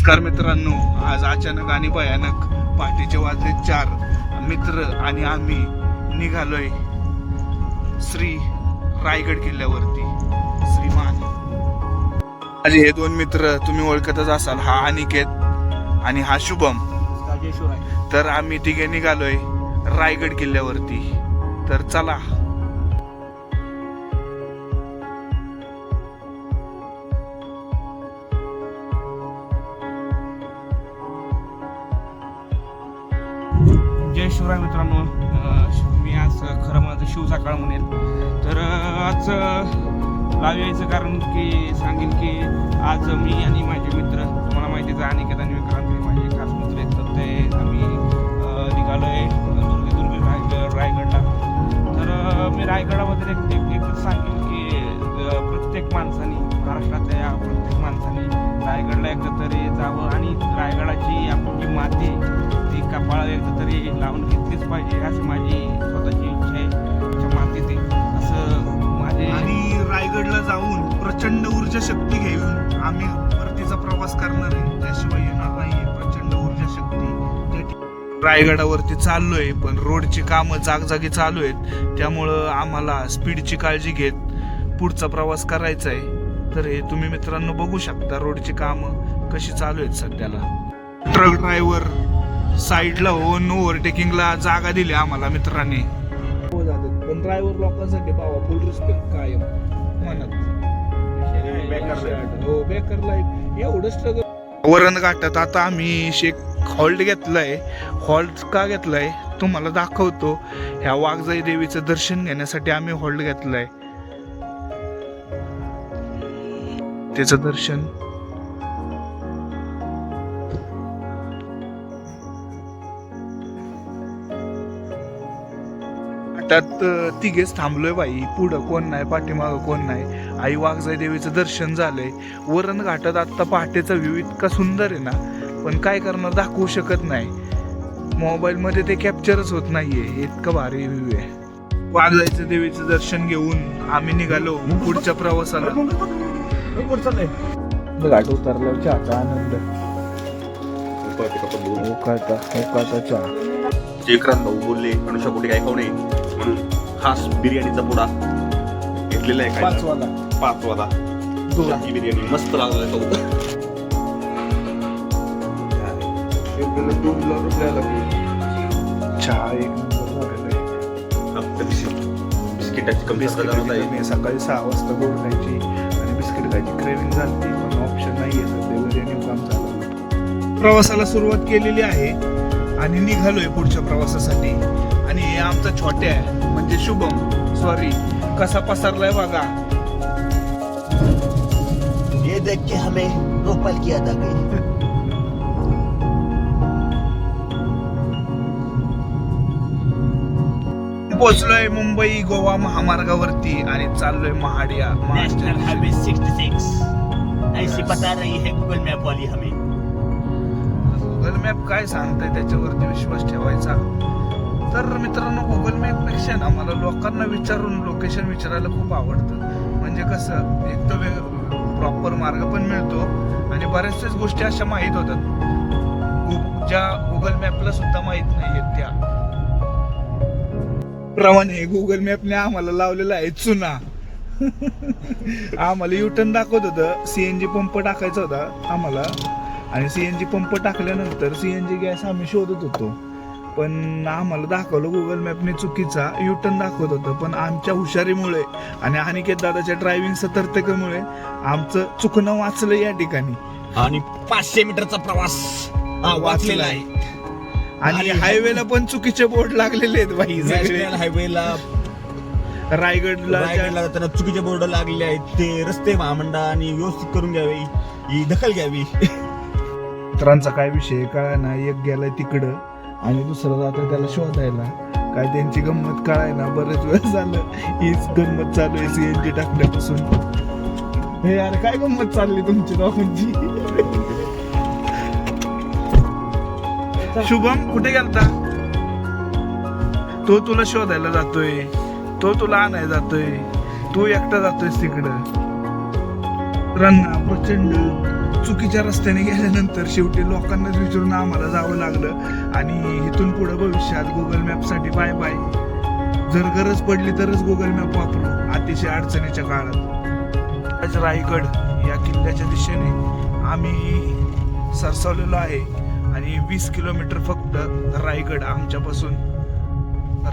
नमस्कार मित्रांनो. आज अचानक आणि भयानक पहाटेचे वाजले चार. मित्र आणि आम्ही निघालोय श्री रायगड किल्ल्यावरती. श्रीमान. माझे हे दोन मित्र तुम्ही ओळखतच असाल. हा अनिकेत आणि हा शुभम. तर आम्ही तिघे निघालोय रायगड किल्ल्यावरती. तर चला. जय शिवराय मित्रांनो. शिव- मी आज खरं माझं शिव सकाळ म्हणेल. तर आज लाव यायचं कारण की सांगेन की आज मी आणि माझे मित्र तुम्हाला माहितीच आहे अनिकेत आणि विक्रांत माझे खास मित्र आहेत. तर ते आम्ही निघालो निघालोय दुर्गे दुर्गे रायगड रायगडला. तर मी रायगडाबद्दल एक एक एकच सांगेन की प्रत्येक माणसाने महाराष्ट्रातल्या प्रत्येक माणसाने रायगडला एकदा तरी जावं आणि रायगडाची कपाळाला एकदा तरी लावून घेतलीच पाहिजे. अशी माझी स्वतःची इच्छा आहे. त्या मातीत असं माझे आणि रायगडला जाऊन प्रचंड ऊर्जा शक्ती घेऊन आम्ही परतीचा प्रवास करणार आहे. त्याशिवाय येणार नाही प्रचंड ऊर्जा शक्ती. रायगडावरती चाललोय पण रोडची कामं जागजागी चालू आहेत. त्यामुळं आम्हाला स्पीडची काळजी घेत पुढचा प्रवास करायचा आहे तर हे तुम्ही मित्रांनो बघू शकता रोडची कामं कशी चालू आहेत सध्याला. ट्रक ड्रायव्हर साईडला होऊन ओव्हरटेकिंगला जागा दिली आम्हाला मित्रांनी. हो पण ड्रायव्हर लोकांसाठी पावा फुल रिस्पेक्ट कायम. म्हणत हो बेकर लाईफ एवढं स्ट्रगल वरण घाटात आता आम्ही शेक हॉल्ट घेतलाय. हॉल्ट का घेतलाय? तुम्हाला दाखवतो. ह्या वाघजाई देवीचं दर्शन घेण्यासाठी आम्ही हॉल्ट घेतलाय. त्याचं दर्शन त्यात तिघेच थांबलोय बाई. पुढं कोण नाही पाठीमागं कोण नाही. आई वाघजाई देवीचं दर्शन झालंय. वरण घाटात आत्ता पहाटेचा व्ह्यू इतका सुंदर आहे ना पण काय करणार दाखवू शकत नाही. मोबाईल मध्ये ते कॅप्चरच होत नाहीये. इतकं भारी व्ह्यू आहे. वाघजाईचं देवीचं दर्शन घेऊन आम्ही निघालो पुढच्या प्रवासाला. घाट उतरल्यावर चहाचा आनंद. उकाळता उकाळता चहा. भाऊ बोलले अनुषा कुठे काय खाऊ नये? म्हणून खास बिर्याणीचा पुडा घेतलेला आहे काय पाचवाला. पाच वाला शाही बिर्याणी. मस्त लागला चहा एक बिस्किटाची कमी बिस्किट जाणवत आहे मी सकाळी सहा वाजता गोड खायची आणि बिस्किट खायची क्रेविंग झाली पण ऑप्शन नाही आहे सध्या बिर्याणी काम झालं प्रवासाला सुरुवात केलेली आहे आणि निघालोय पुढच्या प्रवासासाठी. आमचा छोट्या आहे. म्हणजे शुभम. सॉरी कसा पसरलाय बघा. ये देख के हमें रोपल की याद आ गई. पोहोचलोय मुंबई गोवा महामार्गावरती आणि चाललोय महाडिया नेशनल महाराष्ट्र हाईवे 66 ऐसी बता रही है गूगल मैप वाली हमें. गुगल मॅप काय सांगताय त्याच्यावरती विश्वास ठेवायचा? तर मित्रांनो गुगल मॅपपेक्षा आम्हाला ना मला लोकांना विचारून लोकेशन विचारायला खूप आवडतं. म्हणजे कसं एक तर प्रॉपर मार्ग पण मिळतो आणि बऱ्याचशाच गोष्टी अशा माहीत होतात. गु- ज्या गुगल मॅपला सुद्धा माहीत नाहीयेत त्या. प्रमाणे गुगल मॅपने आम्हाला लावलेला आहे चुना. आम्हाला युटर्न दाखवत होतं. सीएनजी पंप टाकायचा होता आम्हाला. आणि सीएनजी पंप टाकल्यानंतर सीएनजी गॅस आम्ही शोधत होतो. पण आम्हाला दाखवलं गुगल मॅपने चुकीचा युटर्न दाखवत होतं. पण आमच्या हुशारीमुळे आणि अनिकेत दादाच्या ड्रायव्हिंग सतर्कतेमुळे आमचं चुकणं वाचलं या ठिकाणी. आणि पाचशे मीटरचा प्रवास हा, वाचलेला आहे. आणि हायवेला पण चुकीचे बोर्ड लागलेले आहेत बाई नॅशनल सगळे हायवेला रायगडला रायगडला जाताना चुकीचे बोर्ड लागले आहेत. ते रस्ते महामंडळाने व्यवस्थित करून घ्यावे. ही दखल घ्यावी. मित्रांचा काय विषय काय ना एक गेलाय तिकडं. आणि दुसरा जातो त्याला शोधायला. काय त्यांची गंमत कळाय ना बरेच वेळ झालं. हीच गंमत चालू आहे सीएनजी टाकल्यापासून. हे यार काय गंमत चालली तुमची दोघांची शुभम कुठे गेलता? तो तुला शोधायला जातोय. तो तुला आणायला जातोय. तू एकटा जातोयस तिकडं. रन्ना प्रचंड चुकीच्या रस्त्याने गेल्यानंतर शेवटी लोकांनाच विचारून आम्हाला जावं लागलं. आणि इथून पुढं भविष्यात गुगल मॅपसाठी बाय बाय जर गरज पडली तरच गुगल मॅप वापरू. अतिशय अडचणीच्या काळात. आज रायगड या किल्ल्याच्या दिशेने आम्ही सरसावलेलो आहे. आणि वीस किलोमीटर फक्त रायगड आमच्यापासून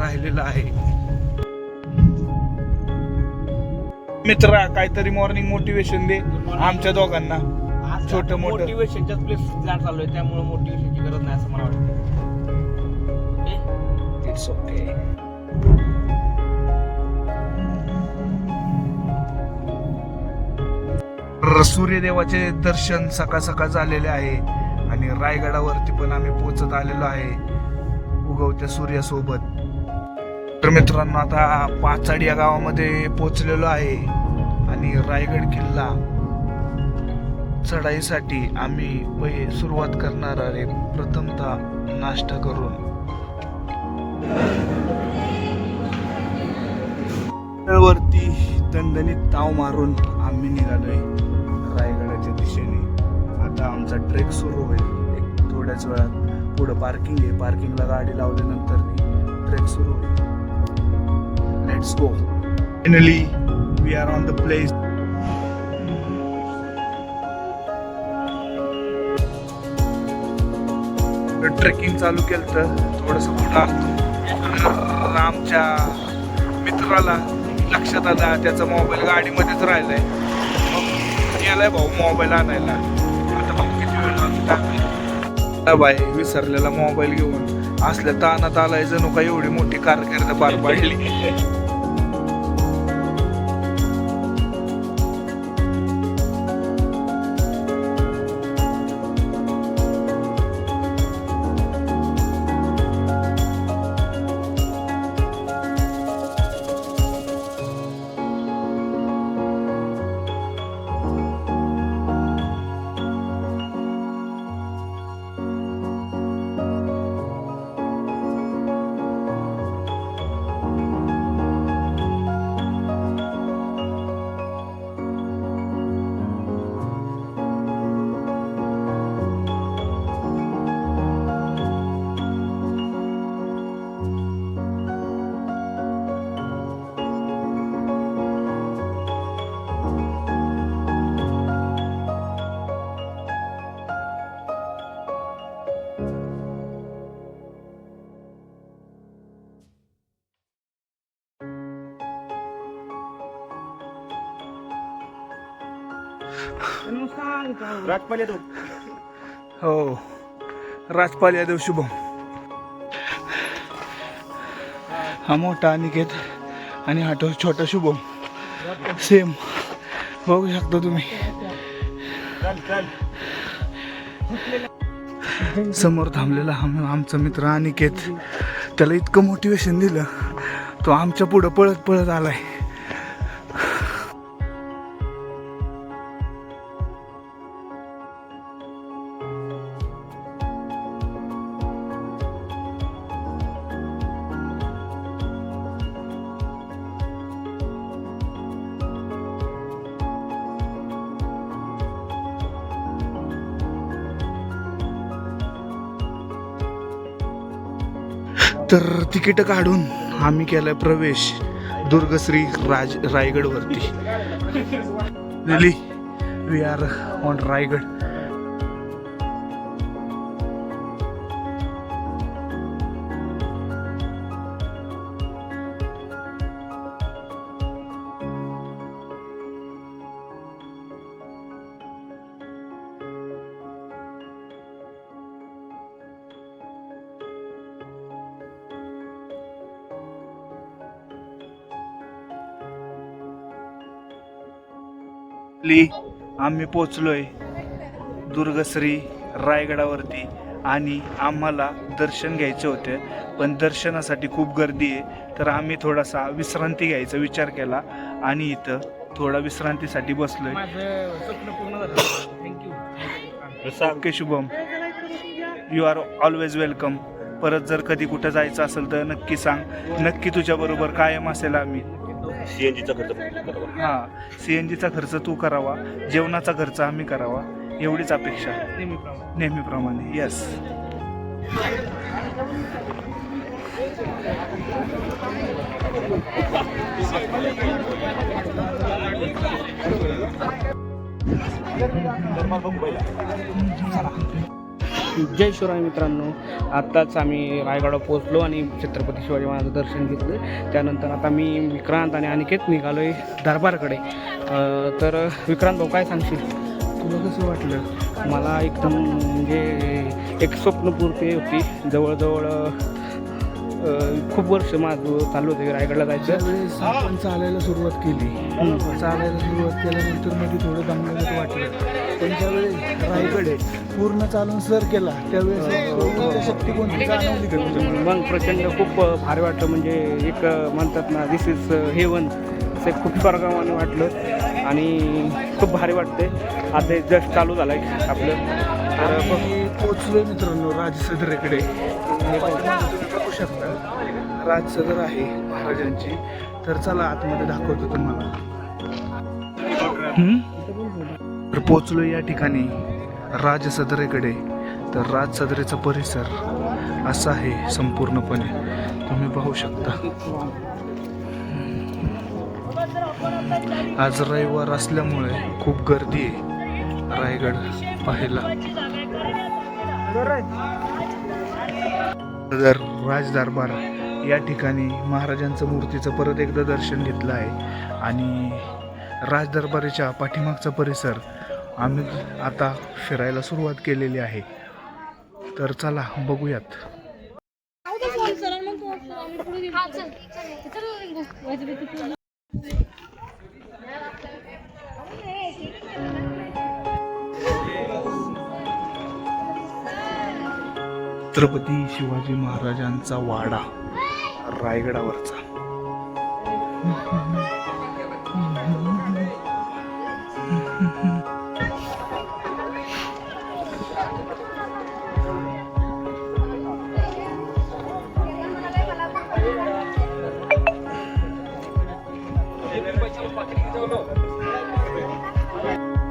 राहिलेलं आहे. मित्रा काहीतरी मॉर्निंग मोटिवेशन दे आमच्या दोघांना. छोटं मोठं. मोटिवेशनच्याच प्लेस आहे त्यामुळे मोटिवेशनची गरज नाही असं मला वाटतं. इट्स ओके सूर्यदेवाचे दर्शन सकाळ सकाळ झालेले आहे आणि रायगडावरती पण आम्ही पोचत आलेलो आहे उगवत्या सूर्यासोबत. तर मित्रांनो आता पाचाडी या गावामध्ये पोचलेलो आहे आणि रायगड किल्ला. चढाईसाठी आम्ही पै सुरुवात करणार आहे. प्रथमतः नाश्ता करून. वरती दणदणीत ताव मारून आम्ही निघालोय रायगडाच्या दिशेने. आता आमचा ट्रेक सुरू होईल. एक थोड्याच वेळात पुढं पार्किंग आहे. पार्किंगला गाडी लावल्यानंतर ट्रेक सुरू होईल. Let's go finally we are on the place trekking चालू केलं तर थोडंसं थोडस असतो. आमच्या मित्राला लक्षात आला त्याचा मोबाईल गाडीमध्येच राहिलाय. मग गेलाय भाऊ मोबाईल आणायला. आता भाऊ किती वेळ लागतो बाय विसरलेला मोबाईल घेऊन असल्या तानात आलाय जणू का एवढी मोठी कारकीर्द पार पाडली. राजपाल यादव. हो. राजपाल यादव शुभम. हा मोठा अनिकेत आणि हा तो छोटा शुभम. सेम. बघू शकता तुम्ही. समोर थांबलेला आम- आमचा मित्र अनिकेत. त्याला इतकं मोटिवेशन दिलं. तो आमच्या पुढं पळत पळत आलाय. तर तिकीट काढून आम्ही केलाय प्रवेश दुर्गश्री राज रायगडवरती. लिली वी आर ऑन रायगड ली आम्ही पोचलोय दुर्गश्री रायगडावरती. आणि आम्हाला दर्शन घ्यायचे होते पण दर्शनासाठी खूप गर्दी आहे. तर आम्ही थोडासा विश्रांती घ्यायचा विचार केला आणि इथं थोडा विश्रांतीसाठी बसलोय. Okay Shubham. You are always welcome परत जर कधी कुठं जायचं असेल तर नक्की सांग. नक्की तुझ्याबरोबर कायम असेल आम्ही. सीएनजीचा खर्च करावा. हां सी एन जीचा खर्च तू करावा जेवणाचा खर्च आम्ही करावा एवढीच अपेक्षा नेहमीप्रमाणे. नेहमीप्रमाणे यस जय शिवराय मित्रांनो. आत्ताच आम्ही रायगडला पोहोचलो आणि छत्रपती शिवाजी महाराजांचं दर्शन घेतलं. त्यानंतर आता मी विक्रांत आणि अनिकेत निघालो आहे दरबारकडे तर विक्रांत भाऊ काय सांगशील? तुला कसं वाटलं? मला एकदम म्हणजे एक स्वप्नपूर्ती होती. जवळजवळ खूप वर्ष माझं चालू होते रायगडला जायचं. आपण चालायला सुरुवात केली चालायला सुरुवात केल्यानंतरमध्ये थोडं दमल्यागत वाटलं. पण ज्यावेळेस रायगड पूर्ण चालून सर केला. त्यावेळेस शक्ती कोणती? जाणवली का? तुझ्या मग प्रचंड खूप भारी वाटलं. म्हणजे एक म्हणतात ना दिस इज हेवन असं खूप स्वर्गावाने वाटलं. आणि खूप भारी वाटते आता जस्ट चालू झालं आहे आपलं. तर मी पोचलोय मित्रांनो तुम्ही बघू शकता राजसदर आहे महाराजांची. तर चला आतमध्ये दाखवतो तुम्हाला. तर पोचलो या ठिकाणी राजसदरेकडे तर राजसदरेचा परिसर असा आहे संपूर्णपणे. तुम्ही पाहू शकता. आज रविवार असल्यामुळे खूप गर्दी आहे. रायगड पाहायला. तर राजदरबार या ठिकाणी महाराजांचं मूर्तीचं परत एकदा दर्शन घेतलं आहे. आणि राजदरबारीच्या पाठीमागचा परिसर आम्ही आता फिरायला सुरुवात केलेली आहे. तर चला बघूयात. छत्रपती शिवाजी महाराजांचा वाडा रायगडावरचा.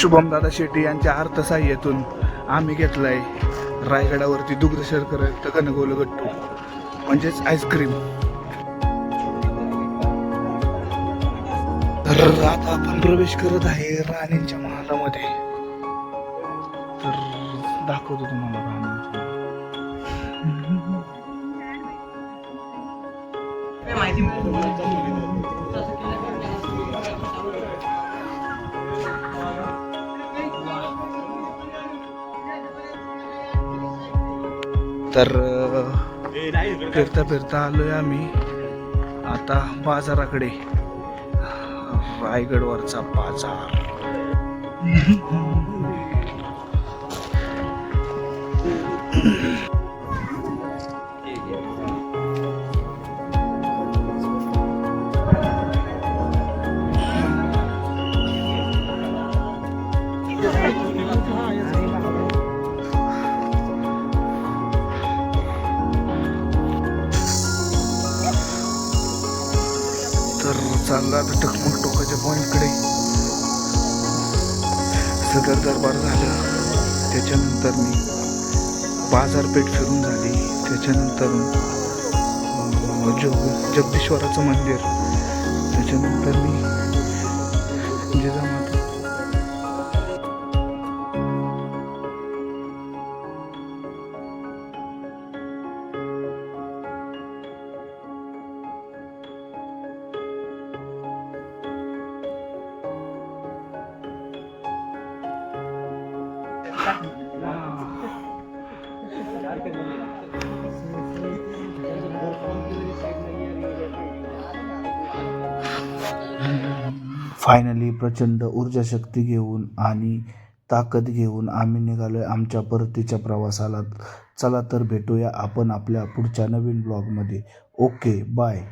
शुभम दादा शेट्टी यांच्या अर्थसाह्यातून आम्ही घेतलाय रायगडावरती दुग्ध शर्कर गणगोल गट्टू म्हणजेच आईस्क्रीम तर आता आपण प्रवेश करत आहे राणींच्या महालामध्ये. तर दाखवतो तुम्हाला माहिती? तर फिरता फिरता आलोय आम्ही. आता बाजाराकडे. रायगडवरचा बाजार. सदर दरबार झालं त्याच्यानंतर मी बाजारपेठ फिरून झाली. त्याच्यानंतर जग जगदीश्वराचं मंदिर त्याच्यानंतर मी जिजामा फायनली प्रचंड ऊर्जाशक्ती घेऊन आणि ताकद घेऊन आम्ही निघालोय आमच्या परतीच्या प्रवासाला. चला तर भेटूया आपण आपल्या पुढच्या नवीन ब्लॉगमध्ये ओके बाय